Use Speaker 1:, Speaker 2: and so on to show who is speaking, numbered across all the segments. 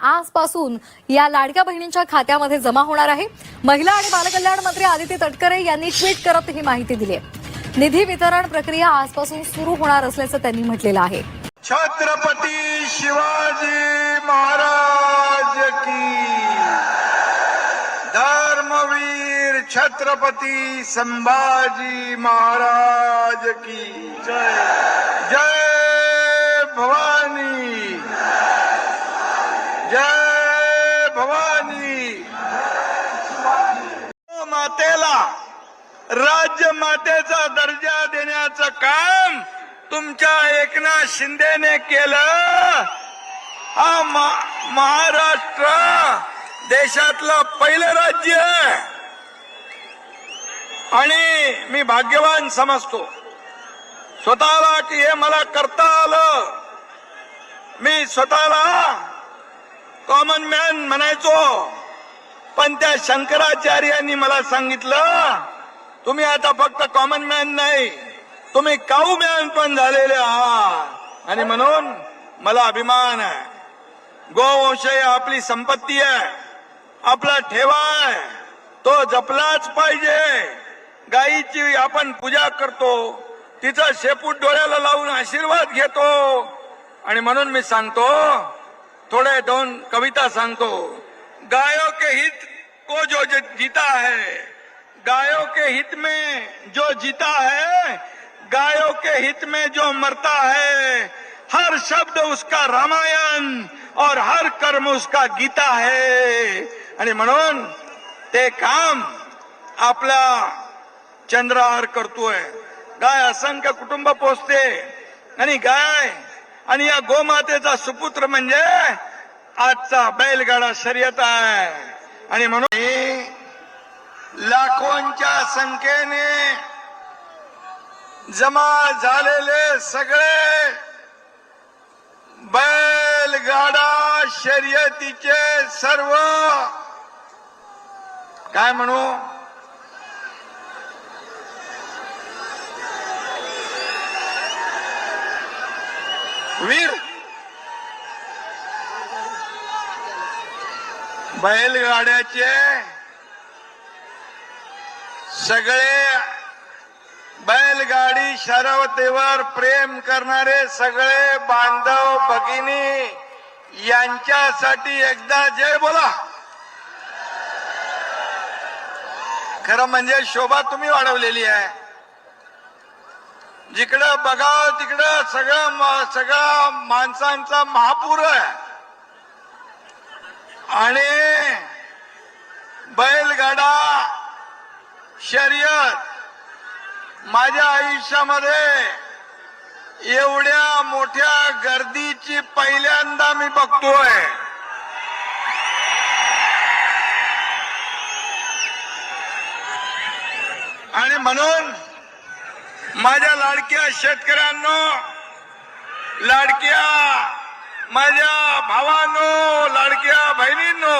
Speaker 1: आजपासून या लाडक्या बहिणींच्या खात्यामध्ये जमा होणार आहे. महिला आणि बालकल्याण मंत्री आदिती तटकरे यांनी ट्विट करत ही माहिती दिली आहे. निधी वितरण प्रक्रिया आजपासून सुरू होणार असल्याचं त्यांनी म्हटलेलं आहे.
Speaker 2: छत्रपती शिवाजी महाराज की धर्मवीर छत्रपती संभाजी महाराज की जय. जय भवानी. जय भवानी। मातेला राज्य मातेचा दर्जा देण्याचं काम तुमच्या एकनाथ शिंदेने केलं. हा महाराष्ट्र देशातलं पहिलं राज्य आहे. आणि मी भाग्यवान समजतो. स्वतःला की हे मला करता आलं. मी स्वतःला कॉमन मॅन म्हणायचो. पण त्या शंकराचार्यांनी मला सांगितलं तुम्ही आता फक्त कॉमन मॅन नाही तुम्ही काऊ मॅन पण झालेले आहात. आणि म्हणून मला अभिमान आहे. गोवंश आपली संपत्ती आहे आपला ठेवा आहे तो जपलाच पाहिजे. गायीची आपण पूजा करतो तिचा शेपूट डोळ्याला लावून आशीर्वाद घेतो. आणि म्हणून मी सांगतो थोड़े दोन कविता सांगतो गायों के हित को जो जीता है, गायों के हित में जो जीता है, गायों के हित में जो मरता है, हर शब्द उसका रामायण और हर कर्म उसका गीता है। आणि म्हणून ते काम आपला चंद्रहार करतोय गाय असंख्य कुटुंब आणि गाय आणि या गोमातेचा सुपुत्र म्हणजे आजचा बैलगाडा शर्यत आहे. आणि म्हणून हे लाखोंच्या संख्येने जमा झालेले सगळे बैलगाडा शर्यतीचे सर्व काय म्हणू? वीर बैलगाड्याचे सगळे बैलगाडी शरवतेवर प्रेम करणारे सगळे बांधव भगिनी यांच्यासाठी एकदा जय बोला. खरं म्हणजे शोभा तुम्ही वाढवलेली आहे. जिकडं बघावं तिकडं सगळं म- सगळा माणसांचा महापूर आहे. आणि बैलगाडा शर्यत माझ्या आयुष्यामध्ये एवढ्या मोठ्या गर्दीची पहिल्यांदा मी बघतोय. आणि म्हणून माझ्या लाडक्या शेतकऱ्यांनो लाडक्या माझ्या भावांनो लाडक्या बहिणींनो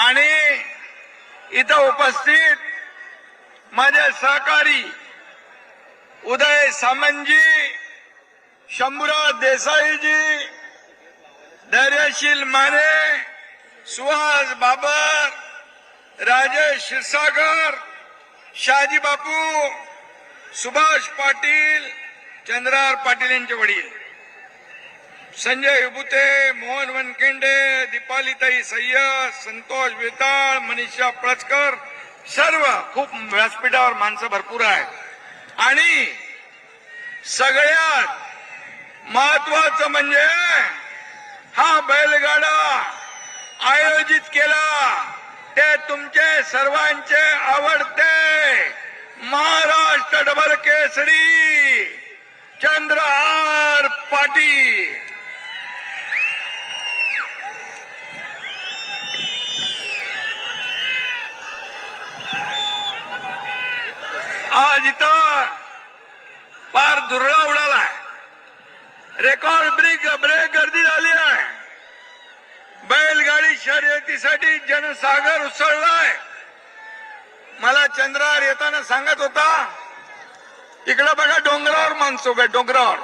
Speaker 2: आणि इथं उपस्थित माझे सहकारी उदय सामंतजी शंभूराज देसाईजी धैर्यशील माने सुहास बाबर राजेश क्षीरसागर शहाजी बापू सुभाष पाटील चंद्रार पाटील यांचे वडील. संजय विभुते मोहन वनखेंडे दीपालीताई सय्यद संतोष वेताळ मनीषा पळसकर सर्व खूप व्यासपीठावर माणसं भरपूर आहेत. आणि सगळ्यात महत्वाचं म्हणजे हा बैलगाडा आयोजित केला. ते तुमचे सर्वांचे आवडते महाराष्ट्र डबल केसरी, चंद्र आर पाटील. आज इथं फार धुरळा उडालाय रेकॉर्ड ब्रेक ब्रेक गर्दी झाली आहे. बैलगाडी शर्यतीसाठी जनसागर उसळलाय. मला चंद्रावर येताना सांगत होता इकडं बघा डोंगरावर माणसं उभे डोंगरावर.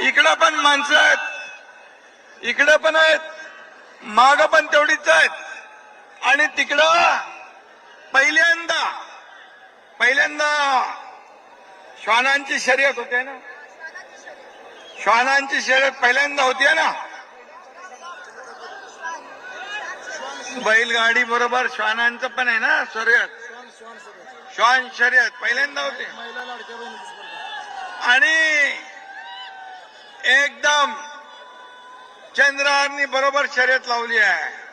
Speaker 2: इकडं पण माणसं आहेत इकडं पण आहेत माग पण तेवढीच आहेत. आणि तिकडं पहिल्यांदा पहिल्यांदा श्वानांची शर्यत होते ना. श्वानांची शर्यत पहिल्यांदा होतीये ना. बैलगाडी बरोबर श्वानांचं पण आहे ना शर्यत? श्वान शर्यत पहिल्यांदा होते. आणि एकदम चंद्रारनी बरोबर शर्यत लावली आहे.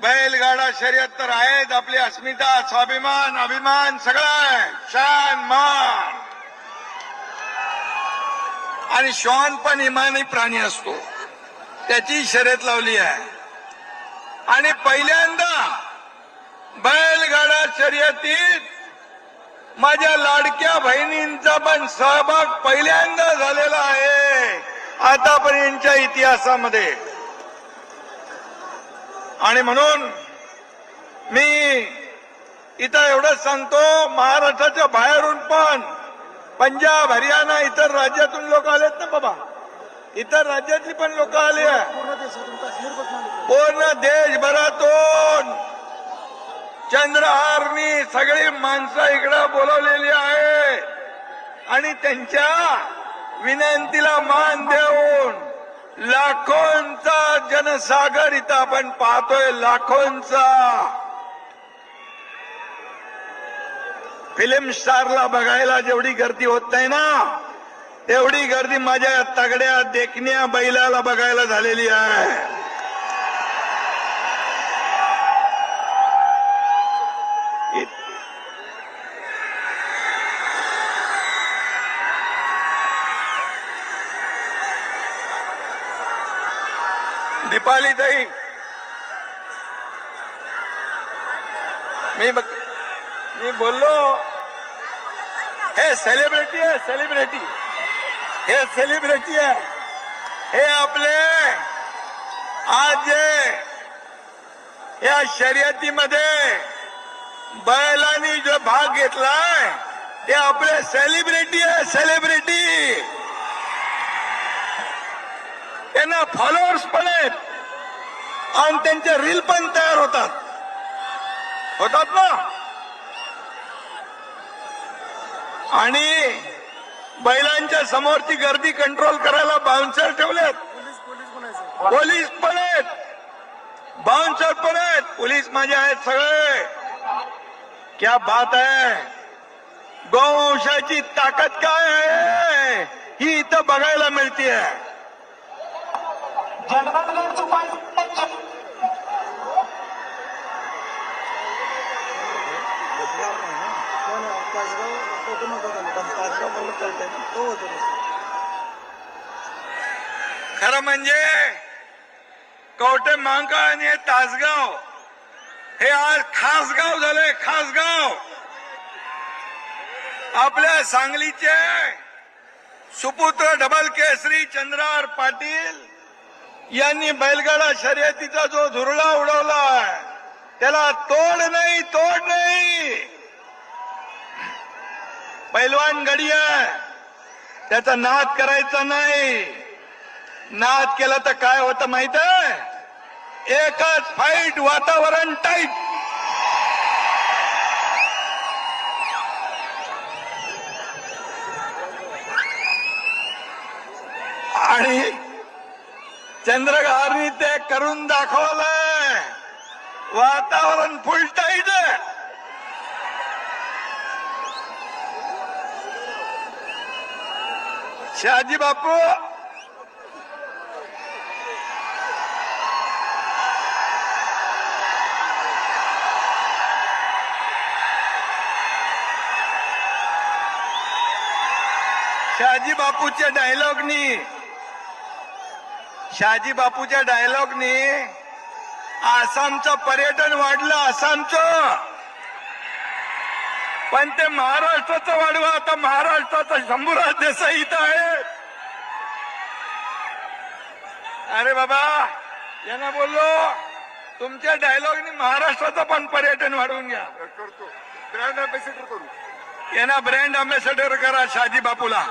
Speaker 2: बैलगाडा शर्यत तर आहेत आपली अस्मिता स्वाभिमान अभिमान सगळं आहे. शान मान. आणि श्वान पण इमानी प्राणी असतो. त्याची शर्यत लावली आहे. आणि पहिल्यांदा बैलगाडा शर्यतीत माझ्या लाडक्या बहिणींचा पण सहभाग पहिल्यांदा झालेला आहे. आतापर्यंतच्या इतिहासामध्ये. आणि म्हणून मी इथं एवढंच सांगतो महाराष्ट्राच्या बाहेरून पण पंजाब हरियाणा इतर राज्यातून लोक आलेत ना बाबा. इतर राज्यातली पण लोक आली. आहे
Speaker 3: पूर्ण
Speaker 2: देशभरातून चंद्रहारनी सगळी माणसं इकडं बोलवलेली आहे. आणि त्यांच्या विनंतीला मान देऊन लाखोंचा जनसागर इथं आपण पाहतोय लाखोंचा. फिल्म स्टारला बघायला जेवढी गर्दी होत नाही ना तेवढी गर्दी माझ्या तगड्या देखण्या बैलाला बघायला झालेली आहे. दीपाली ताई. मी बघ- मी बोललो. हे सेलिब्रिटी आहे सेलिब्रिटी हे सेलिब्रिटी आहे. हे आपले आज जे या शर्यतीमध्ये बैलांनी जो भाग घेतलाय ते आपले सेलिब्रिटी आहे सेलिब्रिटी त्यांना फॉलोअर्स पण आहेत. आणि त्यांचे रील पण तयार होतात. होतात ना? आणि बैलांच्या समोरची गर्दी कंट्रोल करायला बाउन्सर ठेवलेत.
Speaker 3: पोलीस
Speaker 2: पण आहेत. बाउन्सर पण आहेत. पोलीस माझे आहेत सगळे. क्या बात आहे. गोवंशाची ताकद काय आहे? ही इथं बघायला मिळते
Speaker 3: तासगाव नको झाले पण ना तो होतो
Speaker 2: खरं म्हणजे कवटे मांका आणि हे तासगाव हे आज खास गाव झाले खास गाव आपल्या सांगलीचे सुपुत्र डबल केसरी चंद्रार पाटील यांनी बैलगाडा शर्यतीचा जो धुरळा उडवला त्याला तोड नाही तोड नाही. पैलवान गडिया त्याचा नाद करायचा नाही. नाद केला तर काय होतं माहीत एकच फाईट वातावरण टाईट आणि चंद्रगारनी ते करून दाखवलं वातावरण फुल टाईट शहाजी बापू. शहाजी बापूच्या डायलॉगनी. शहाजी बापूच्या डायलॉगनी आसामचं पर्यटन वाढलं आसामचं. पण ते महाराष्ट्राचं वाढवा. आता महाराष्ट्राचा शंभूराज देसाई इथं आहे. अरे बाबा यांना बोललो तुमच्या डायलॉगनी महाराष्ट्राचं पण पर्यटन वाढवून घ्या.
Speaker 4: करतो. ब्रँड अँबॅसेडर करू.
Speaker 2: यांना ब्रँड अम्बॅसेडर करा शहाजी बापूला.